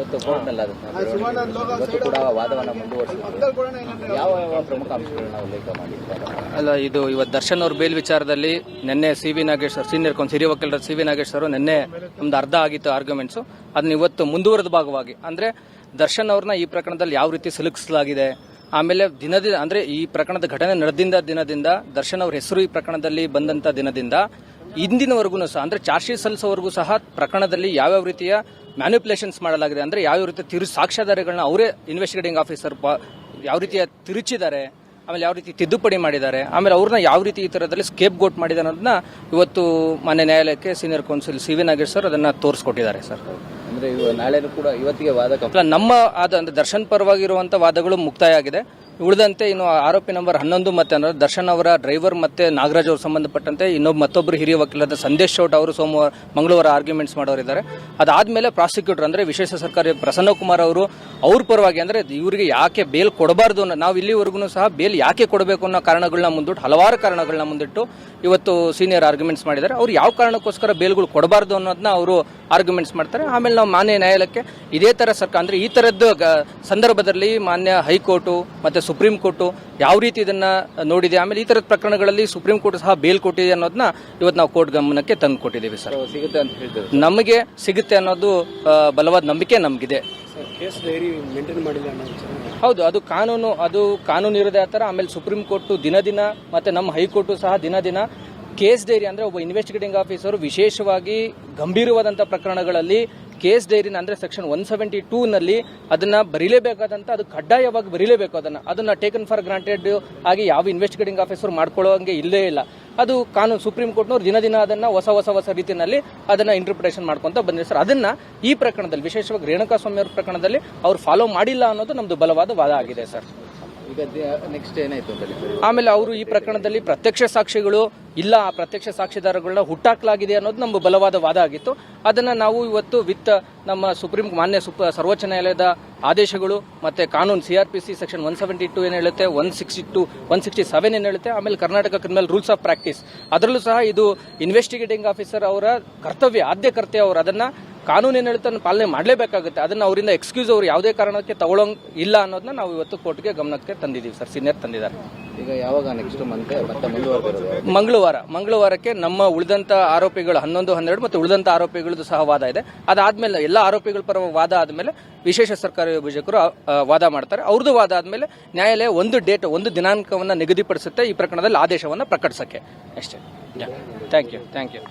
ಇವತ್ತು ಕೋರ್ಟ್ನಲ್ಲಿ ಅದನ್ನು ಕೂಡ ವಾದವನ್ನು ಮುಂದುವರಿಸಿದ್ರು. ಯಾವ ಯಾವ ಪ್ರಮುಖ ಅಂಶಗಳನ್ನ ಉಲ್ಲೇಖ ಮಾಡಿದ್ದಾರೆ ಅಲ್ಲ ಇದು ಇವತ್ತು ದರ್ಶನ್ ಅವ್ರ ಬೇಲ್ ವಿಚಾರದಲ್ಲಿ ನಿನ್ನೆ C V Nagesh sir senior Kaun ಹಿರಿಯ ವಕೀಲರ ಸಿ ವಿ ನಾಗೇಶ್ ಅವರು ನಿನ್ನೆ ನಮ್ದು ಅರ್ಧ ಆಗಿತ್ತು ಆರ್ಗ್ಯುಮೆಂಟ್ಸ್ ಅದನ್ನ ಇವತ್ತು ಮುಂದುವರೆದ ಭಾಗವಾಗಿ. ಅಂದ್ರೆ ದರ್ಶನ್ ಅವ್ರನ್ನ ಈ ಪ್ರಕರಣದಲ್ಲಿ ಯಾವ ರೀತಿ ಸಿಲುಕಿಸಲಾಗಿದೆ? ಆಮೇಲೆ ದಿನದ ಅಂದ್ರೆ ಈ ಪ್ರಕರಣದ ಘಟನೆ ನಡೆದಿಂದ ದಿನದಿಂದ ದರ್ಶನ್ ಅವ್ರ ಹೆಸರು ಈ ಪ್ರಕರಣದಲ್ಲಿ ಬಂದಂತ ದಿನದಿಂದ ಇಂದಿನವರೆಗೂ ಸಹ ಅಂದ್ರೆ ಚಾರ್ಜ್ ಶೀಟ್ ಸಲ್ಲಿಸೋವರೆಗೂ ಸಹ ಪ್ರಕರಣದಲ್ಲಿ ಯಾವ್ಯಾವ ರೀತಿಯ ಮ್ಯಾನಿಪುಲೇಷನ್ಸ್ ಮಾಡಲಾಗಿದೆ ಅಂದ್ರೆ ಯಾವ ರೀತಿಯ ತಿರು ಸಾಕ್ಷ್ಯಾಧಾರಗಳನ್ನ ಅವರೇ ಇನ್ವೆಸ್ಟಿಗೇಟಿಂಗ್ ಆಫೀಸರ್ ಯಾವ ರೀತಿಯ ತಿರುಚಿದ್ದಾರೆ ಆಮೇಲೆ ಯಾವ ರೀತಿ ತಿದ್ದುಪಡಿ ಮಾಡಿದ್ದಾರೆ ಆಮೇಲೆ ಅವ್ರನ್ನ ಯಾವ ರೀತಿ ಈ ಥರದಲ್ಲಿ ಸ್ಕೇಪ್ ಗೋಟ್ ಮಾಡಿದ್ದಾರೆ ಅನ್ನೋದನ್ನ ಇವತ್ತು ಮಾನ್ಯ ನ್ಯಾಯಾಲಯಕ್ಕೆ senior counsel C V Nagesh sir ಅದನ್ನ ತೋರಿಸ್ಕೊಟ್ಟಿದ್ದಾರೆ ಸರ್. ಅಂದರೆ ನಾಳೆನೂ ಕೂಡ ಇವತ್ತಿಗೆ ವಾದ ನಮ್ಮ ಆದ ಅಂದ್ರೆ ದರ್ಶನ್ ಪರವಾಗಿರುವಂಥ ವಾದಗಳು ಮುಕ್ತಾಯ ಆಗಿದೆ. ಉಳಿದಂತೆ ಇನ್ನು ಆರೋಪಿ ನಂಬರ್ ಹನ್ನೊಂದು ಮತ್ತೆ ಅಂದ್ರೆ ದರ್ಶನ್ ಅವರ ಡ್ರೈವರ್ ಮತ್ತೆ ನಾಗರಾಜ್ ಅವರು ಸಂಬಂಧಪಟ್ಟಂತೆ ಇನ್ನೊಬ್ಬ ಮತ್ತೊಬ್ಬರು ಹಿರಿಯ ವಕೀಲರಾದ ಸಂದೇಶ್ ಚೌಟ್ ಅವರು ಸೋಮವಾರ ಮಂಗಳವಾರ ಆರ್ಗ್ಯುಮೆಂಟ್ಸ್ ಮಾಡೋರಿದ್ದಾರೆ. ಅದಾದ್ಮೇಲೆ ಪ್ರಾಸಿಕ್ಯೂಟರ್ ಅಂದ್ರೆ ವಿಶೇಷ ಸರ್ಕಾರಿ ಪ್ರಸನ್ನ ಕುಮಾರ್ ಅವರು, ಅವ್ರ ಪರವಾಗಿ ಅಂದ್ರೆ ಇವರಿಗೆ ಯಾಕೆ ಬೇಲ್ ಕೊಡಬಾರ್ದು ಅನ್ನೋ ನಾವು ಇಲ್ಲಿವರೆಗೂ ಸಹ ಬೇಲ್ ಯಾಕೆ ಕೊಡಬೇಕು ಅನ್ನೋ ಕಾರಣಗಳನ್ನ ಮುಂದಿಟ್ಟು ಹಲವಾರು ಕಾರಣಗಳನ್ನ ಮುಂದಿಟ್ಟು ಇವತ್ತು ಸೀನಿಯರ್ ಆರ್ಗ್ಯುಮೆಂಟ್ಸ್ ಮಾಡಿದ್ದಾರೆ. ಅವ್ರು ಯಾವ ಕಾರಣಕ್ಕೋಸ್ಕರ ಬೇಲ್ಗಳು ಕೊಡಬಾರ್ದು ಅನ್ನೋದನ್ನ ಅವರು ಆರ್ಗ್ಯುಮೆಂಟ್ಸ್ ಮಾಡ್ತಾರೆ. ಆಮೇಲೆ ನಾವು ಮಾನ್ಯ ನ್ಯಾಯಾಲಯಕ್ಕೆ ಇದೇ ತರ ಸರ್ಕಾರ ಅಂದ್ರೆ ಈ ತರದ್ದು ಗ- ಸಂದರ್ಭದಲ್ಲಿ ಮಾನ್ಯ ಹೈಕೋರ್ಟು ಮತ್ತೆ ಸುಪ್ರೀಂ ಕೋರ್ಟು ಯಾವ ರೀತಿ ಇದನ್ನ ನೋಡಿದೆ ಆಮೇಲೆ ಈ ತರದ ಪ್ರಕರಣಗಳಲ್ಲಿ ಸುಪ್ರೀಂ ಕೋರ್ಟ್ ಸಹ ಬೇಲ್ ಕೊಟ್ಟಿದೆ ಅನ್ನೋದನ್ನ ಇವತ್ತು ನಾವು ಕೋರ್ಟ್ ಗಮನಕ್ಕೆ ತಂದು ಕೊಟ್ಟಿದ್ದೀವಿ ಸರ್. ಸಿಗುತ್ತೆ ಅಂತ ಹೇಳ್ತೇವೆ ನಮಗೆ ಸಿಗುತ್ತೆ ಅನ್ನೋದು ಬಲವಾದ ನಂಬಿಕೆ ನಮಗಿದೆ. ಹೌದು ಅದು ಕಾನೂನು ಅದು ಕಾನೂನು ಇರೋದೇ ಆ ಥರ ಆಮೇಲೆ ಸುಪ್ರೀಂ ಕೋರ್ಟು ದಿನ ದಿನ ಮತ್ತೆ ನಮ್ಮ ಹೈಕೋರ್ಟು ಸಹ ದಿನ ದಿನ ಕೇಸ್ ಡೈರಿ ಅಂದ್ರೆ ಒಬ್ಬ ಇನ್ವೆಸ್ಟಿಗೇಟಿಂಗ್ ಆಫೀಸರ್ ವಿಶೇಷವಾಗಿ ಗಂಭೀರವಾದಂಥ ಪ್ರಕರಣಗಳಲ್ಲಿ ಕೇಸ್ ಡೈರಿನ ಅಂದ್ರೆ ಸೆಕ್ಷನ್ ಒನ್ ಸೆವೆಂಟಿ ಟೂ ನಲ್ಲಿ ಅದನ್ನ ಬರೀಲೇಬೇಕಾದಂತ, ಅದು ಕಡ್ಡಾಯವಾಗಿ ಬರೀಲೇಬೇಕು ಅದನ್ನ. ಅದನ್ನ ಟೇಕನ್ ಫಾರ್ ಗ್ರಾಂಟೆಡ್ ಆಗಿ ಯಾವ ಇನ್ವೆಸ್ಟಿಗೇಟಿಂಗ್ ಆಫೀಸರ್ ಮಾಡ್ಕೊಳ್ಳೋಂಗೆ ಇಲ್ಲೇ ಇಲ್ಲ. ಅದು ಕಾನೂನು ಸುಪ್ರೀಂ ಕೋರ್ಟ್ನವ್ರು ದಿನ ದಿನ ಅದನ್ನ ಹೊಸ ಹೊಸ ಹೊಸ ರೀತಿಯಲ್ಲಿ ಅದನ್ನ ಇಂಟರ್ಪ್ರಿಟೇಷನ್ ಮಾಡ್ಕೊಂತ ಬಂದಿದೆ ಸರ್. ಅದನ್ನ ಈ ಪ್ರಕರಣದಲ್ಲಿ, ವಿಶೇಷವಾಗಿ ರೇಣುಕಾ ಸ್ವಾಮಿ ಅವರ ಪ್ರಕರಣದಲ್ಲಿ ಅವ್ರು ಫಾಲೋ ಮಾಡಿಲ್ಲ ಅನ್ನೋದು ನಮ್ಮದು ಬಲವಾದ ವಾದ ಆಗಿದೆ ಸರ್. ಆಮೇಲೆ ಅವರು ಈ ಪ್ರಕರಣದಲ್ಲಿ ಪ್ರತ್ಯಕ್ಷ ಸಾಕ್ಷಿಗಳು ಇಲ್ಲ, ಆ ಪ್ರತ್ಯಕ್ಷ ಸಾಕ್ಷಿದಾರಗಳನ್ನ ಹುಟ್ಟಾಕ್ಲಾಗಿದೆ ಅನ್ನೋದು ನಮ್ಮ ಬಲವಾದ ವಾದ ಆಗಿತ್ತು. ಅದನ್ನ ನಾವು ಇವತ್ತು ವಿತ್ ನಮ್ಮ ಸುಪ್ರೀಂ ಮಾನ್ಯ ಸರ್ವೋಚ್ಚ ನ್ಯಾಯಾಲಯದ ಆದೇಶಗಳು ಮತ್ತೆ ಕಾನೂನು CrPC section one seventy two ಏನ್ ಹೇಳುತ್ತೆ one sixty two one sixty seven ಏನ್ ಹೇಳುತ್ತೆ, ಆಮೇಲೆ Karnataka criminal rules of practice ಅದರಲ್ಲೂ ಸಹ ಇದು ಇನ್ವೆಸ್ಟಿಗೇಟಿಂಗ್ ಆಫೀಸರ್ ಅವರ ಕರ್ತವ್ಯ ಆದ್ಯ ಕರ್ತವ್ಯ ಅವರು ಅದನ್ನ ಕಾನೂನು ಏನು ಹೇಳುತ್ತೆ ಅದನ್ನ ಪಾಲನೆ ಮಾಡಲೇಬೇಕಾಗುತ್ತೆ. ಅದನ್ನ ಅವರಿಂದ ಎಕ್ಸ್ಕ್ಯೂಸ್ ಅವರು ಯಾವುದೇ ಕಾರಣಕ್ಕೆ ತಗೊಳಂಗ್ ಇಲ್ಲ ಅನ್ನೋದನ್ನ ನಾವು ಇವತ್ತು ಕೋರ್ಟ್ಗೆ ಗಮನಕ್ಕೆ ತಂದಿದ್ದೀವಿ ಸರ್. ಸೀನಿಯರ್ ತಂದಿದ್ದಾರೆ. ಈಗ ಯಾವಾಗ ನೆಕ್ಸ್ಟ್ ಮಂತ್ ಮಂಗಳವಾರ ಮಂಗಳವಾರಕ್ಕೆ ನಮ್ಮ ಉಳಿದಂತ ಆರೋಪಿಗಳು ಹನ್ನೊಂದು ಹನ್ನೆರಡು ಮತ್ತು ಉಳಿದಂತ ಆರೋಪಿಗಳದ್ದು ಸಹ ವಾದ ಇದೆ. ಅದಾದ್ಮೇಲೆ ಎಲ್ಲ ಆರೋಪಿಗಳ ಪರ ವಾದ ಆದಮೇಲೆ ವಿಶೇಷ ಸರ್ಕಾರಿ ಅಭಿಯೋಜಕರು ವಾದ ಮಾಡ್ತಾರೆ. ಅವ್ರದ್ದು ವಾದ ಆದಮೇಲೆ ನ್ಯಾಯಾಲಯ ಒಂದು ಡೇಟ್ ಒಂದು ದಿನಾಂಕವನ್ನ ನಿಗದಿಪಡಿಸುತ್ತೆ ಈ ಪ್ರಕರಣದಲ್ಲಿ ಆದೇಶವನ್ನು ಪ್ರಕಟಿಸಕ್ಕೆ. ಅಷ್ಟೇ. Thank you thank you